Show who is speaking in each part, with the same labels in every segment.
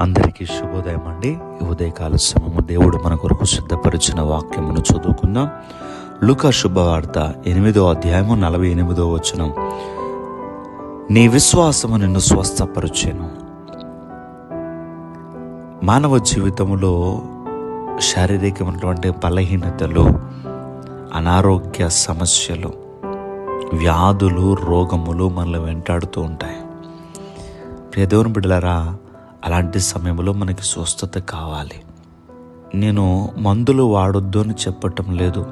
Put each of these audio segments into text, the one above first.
Speaker 1: అందరికీ శుభోదయం అండి. ఈ ఉదయకాల సమయము దేవుడు మన కొరకు సిద్ధపరిచిన వాక్యమును చదువుకుందాం. లుక శుభవార్త ఎనిమిదో అధ్యాయము నలభై ఎనిమిదో వచనం. నీ విశ్వాసము నిన్ను స్వస్థపరిచాను. మానవ జీవితంలో శారీరకమైనటువంటి బలహీనతలు అనారోగ్య సమస్యలు వ్యాధులు రోగములు మనల్ని వెంటాడుతూ ఉంటాయి. ప్రియదేవుని బిడ్డలరా బిడ్డలారా అలాంటి సమయంలో మనకి స్వస్థత కావాలి. నేను మందులు వాడొద్దు అని చెప్పటం లేదు.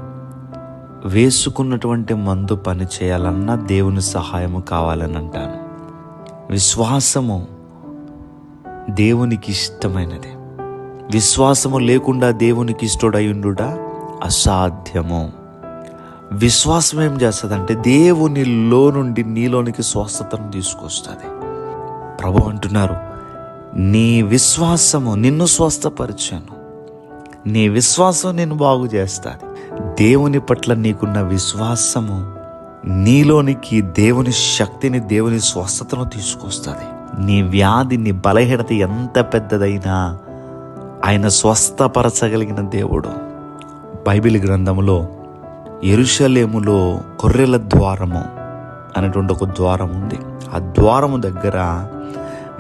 Speaker 1: వేసుకున్నటువంటి మందు పని చేయాలన్నా దేవుని సహాయము కావాలని అంటాను. విశ్వాసము దేవునికి ఇష్టమైనది. విశ్వాసము లేకుండా దేవునికి ఇష్టడయుండుట అసాధ్యము. విశ్వాసం ఏం చేస్తుందంటే దేవునిలో నుండి నీలోనికి స్వస్థతను తీసుకొస్తుంది. ప్రభు అంటున్నారు నీ విశ్వాసము నిన్ను స్వస్థపరిచాను. నీ విశ్వాసం నేను బాగు చేస్తాది. దేవుని పట్ల నీకున్న విశ్వాసము నీలోనికి దేవుని శక్తిని దేవుని స్వస్థతను తీసుకొస్తుంది. నీ వ్యాధి నీ బలహీనత ఎంత పెద్దదైనా ఆయన స్వస్థపరచగలిగిన దేవుడు. బైబిల్ గ్రంథములో ఎరుషలేములో కొర్రెల ద్వారము అనేటువంటి ఒక ద్వారం ఉంది. ఆ ద్వారము దగ్గర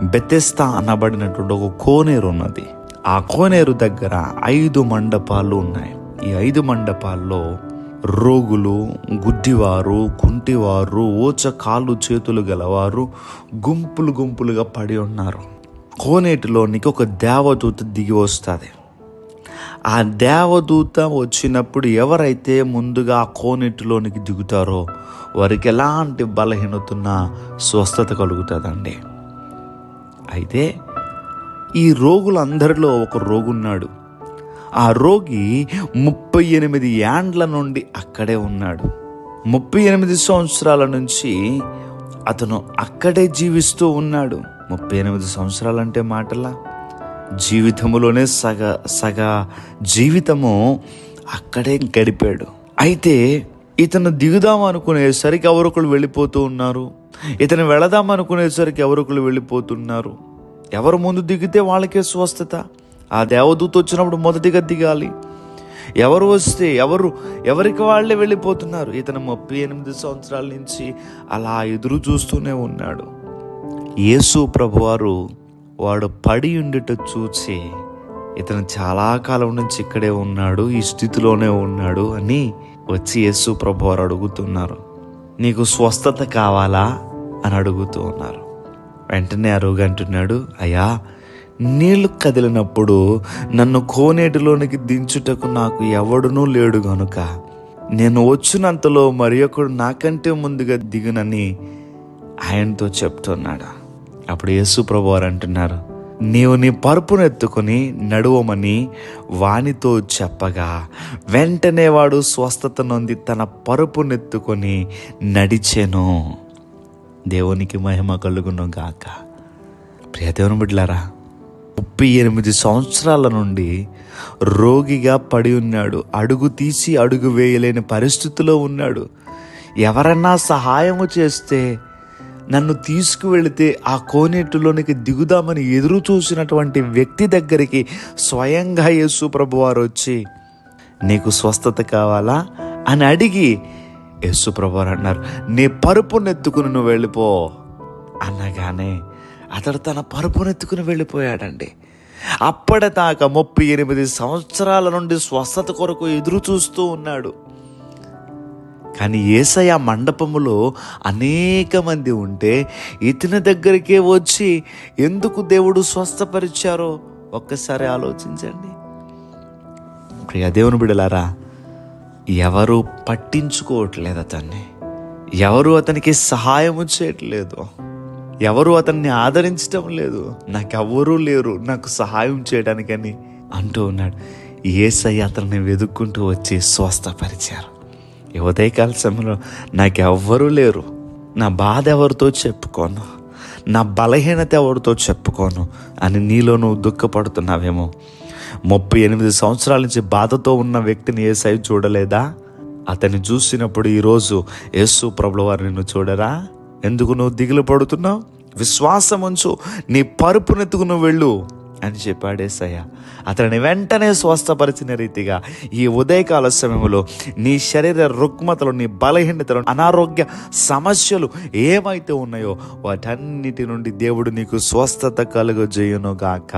Speaker 1: బెతెస్తా అనబడినటువంటి ఒక కోనేరు ఉన్నది. ఆ కోనేరు దగ్గర ఐదు మండపాలు ఉన్నాయి. ఈ ఐదు మండపాల్లో రోగులు గుడ్డివారు కుంటివారు ఓచ కాళ్ళు చేతులు గలవారు గుంపులు గుంపులుగా పడి ఉన్నారు. కోనేటిలోనికి ఒక దేవదూత దిగి వస్తుంది. ఆ దేవదూత వచ్చినప్పుడు ఎవరైతే ముందుగా ఆ కోనేటిలోనికి దిగుతారో వారికి ఎలాంటి బలహీనతున్న స్వస్థత కలుగుతుందండి. అయితే ఈ రోగులందరిలో ఒక రోగున్నాడు. ఆ రోగి ముప్పై ఎనిమిది ఏండ్ల నుండి అక్కడే ఉన్నాడు. ముప్పై ఎనిమిది సంవత్సరాల నుంచి అతను అక్కడే జీవిస్తూ ఉన్నాడు. ముప్పై ఎనిమిది సంవత్సరాలంటే మాటలా? జీవితంలోనే సగ సగ జీవితము అక్కడే గడిపాడు. అయితే ఇతను దిగుదాం అనుకునేసరికి ఎవరొకరు వెళ్ళిపోతూ ఉన్నారు? ఇతను వెళదాం అనుకునేసరికి ఎవరొకరు వెళ్ళిపోతున్నారు? ఎవరు ముందు దిగితే వాళ్ళకే స్వస్థత. ఆ దేవదూత వచ్చినప్పుడు మొదటిగా దిగాలి. ఎవరు వస్తే ఎవరు ఎవరికి వాళ్ళే వెళ్ళిపోతున్నారు. ఇతను ముప్పై ఎనిమిది సంవత్సరాల నుంచి అలా ఎదురు చూస్తూనే ఉన్నాడు. యేసు ప్రభువారు వాడు పడి ఉండుట చూసి ఇతను చాలా కాలం నుంచి ఇక్కడే ఉన్నాడు ఈ స్థితిలోనే ఉన్నాడు అని వచ్చి యేసు ప్రభువారు అడుగుతున్నారు. నీకు స్వస్థత కావాలా? అని అడుగుతూ ఉన్నారు. వెంటనే ఆ రోగి అంటున్నాడు అయ్యా నీళ్ళు కదిలినప్పుడు నన్ను కోనేటిలోనికి దించుటకు నాకు ఎవడునూ లేడు గనుక. నేను వచ్చినంతలో మరి ఒకడు నాకంటే ముందుగా దిగునని ఆయనతో చెప్తున్నాడు. అప్పుడు యేసు ప్రభు వారు అంటున్నారు నీవు నీ పరుపును ఎత్తుకొని నడువమని వానితో చెప్పగా వెంటనే వాడు స్వస్థత నొంది తన పరుపునెత్తుకొని నడిచెను. దేవునికి మహిమ కలుగును గాక. ప్రియదేవుని బిడ్డలారా ముప్పై ఎనిమిది సంవత్సరాల నుండి రోగిగా పడి ఉన్నాడు. అడుగు తీసి అడుగు వేయలేని పరిస్థితిలో ఉన్నాడు. ఎవరన్నా సహాయము చేస్తే నన్ను తీసుకువెళితే ఆ కోనేటిలోనికి దిగుదామని ఎదురు చూసినటువంటి వ్యక్తి దగ్గరికి స్వయంగా యేసు ప్రభువారు వచ్చి నీకు స్వస్థత కావాలా? అని అడిగి యేసు ప్రభువారు అన్నారు నీ పరుపునెత్తుకుని నువ్వు వెళ్ళిపో. అనగానే అతడు తన పరుపునెత్తుకుని వెళ్ళిపోయాడండి. అప్పటిదాకా ముప్పై ఎనిమిది సంవత్సరాల నుండి స్వస్థత కొరకు ఎదురు చూస్తూ ఉన్నాడు. కానీ ఏసయ మండపములో అనేక మంది ఉంటే ఇతని దగ్గరికే వచ్చి ఎందుకు దేవుడు స్వస్థపరిచారో ఒక్కసారి ఆలోచించండి. ప్రియ దేవుని బిడలారా ఎవరు పట్టించుకోవట్లేదు అతన్ని. ఎవరు అతనికి సహాయము చేయట్లేదు. ఎవరు అతన్ని ఆదరించటం లేదు. నాకెవ్వరూ లేరు నాకు సహాయం చేయడానికని అంటూ ఉన్నాడు. ఏసయ్య అతన్ని వెతుక్కుంటూ వచ్చి స్వస్థపరిచారు. ఈ ఉదయకాల సమయంలో నాకెవ్వరూ లేరు. నా బాధ ఎవరితో చెప్పుకోను. నా బలహీనత ఎవరితో చెప్పుకోను అని నీలో నువ్వు దుఃఖపడుతున్నావేమో. ముప్పై ఎనిమిది సంవత్సరాల నుంచి బాధతో ఉన్న వ్యక్తిని ఏసై చూడలేదా? అతన్ని చూసినప్పుడు ఈరోజు యేసు ప్రభుల వారు నిన్ను చూడరా? ఎందుకు నువ్వు దిగులు పడుతున్నావు? విశ్వాసం ఉంచు నీ పరుపునెత్తుకు నువ్వు వెళ్ళు అని చెప్పాడు ఏసయ్య. అతనిని వెంటనే స్వస్థపరిచిన రీతిగా ఈ ఉదయకాల సమయంలో నీ శరీర రుగ్మతలు నీ బలహీనతలు అనారోగ్య సమస్యలు ఏమైతే ఉన్నాయో వాటన్నిటి నుండి దేవుడు నీకు స్వస్థత కలుగజేయును గాక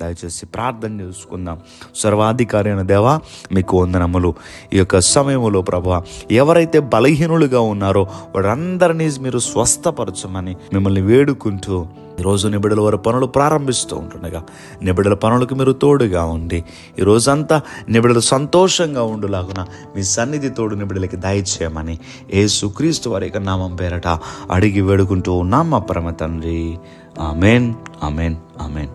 Speaker 1: దయచేసి ప్రార్థన చేసుకుందాం. సర్వాధికారి అయిన దేవా మీకు వందనములు. ఈ యొక్క సమయంలో ప్రభా ఎవరైతే బలహీనులుగా ఉన్నారో వారందరినీ మీరు స్వస్థపరచమని మిమ్మల్ని వేడుకుంటూ ఈరోజు నిబిడల వారి పనులు ప్రారంభిస్తూ ఉంటుండగా నిబిడల పనులకు మీరు తోడుగా ఉండి ఈ రోజంతా నిబిడలు సంతోషంగా ఉండులాగున మీ సన్నిధి తోడు నిబిడలకి దయచేయమని ఏ సుక్రీస్తు వారి యొక్క నామం పేరట అడిగి వేడుకుంటూ ఉన్నాం మా పరమ తండ్రి. Amen amen amen.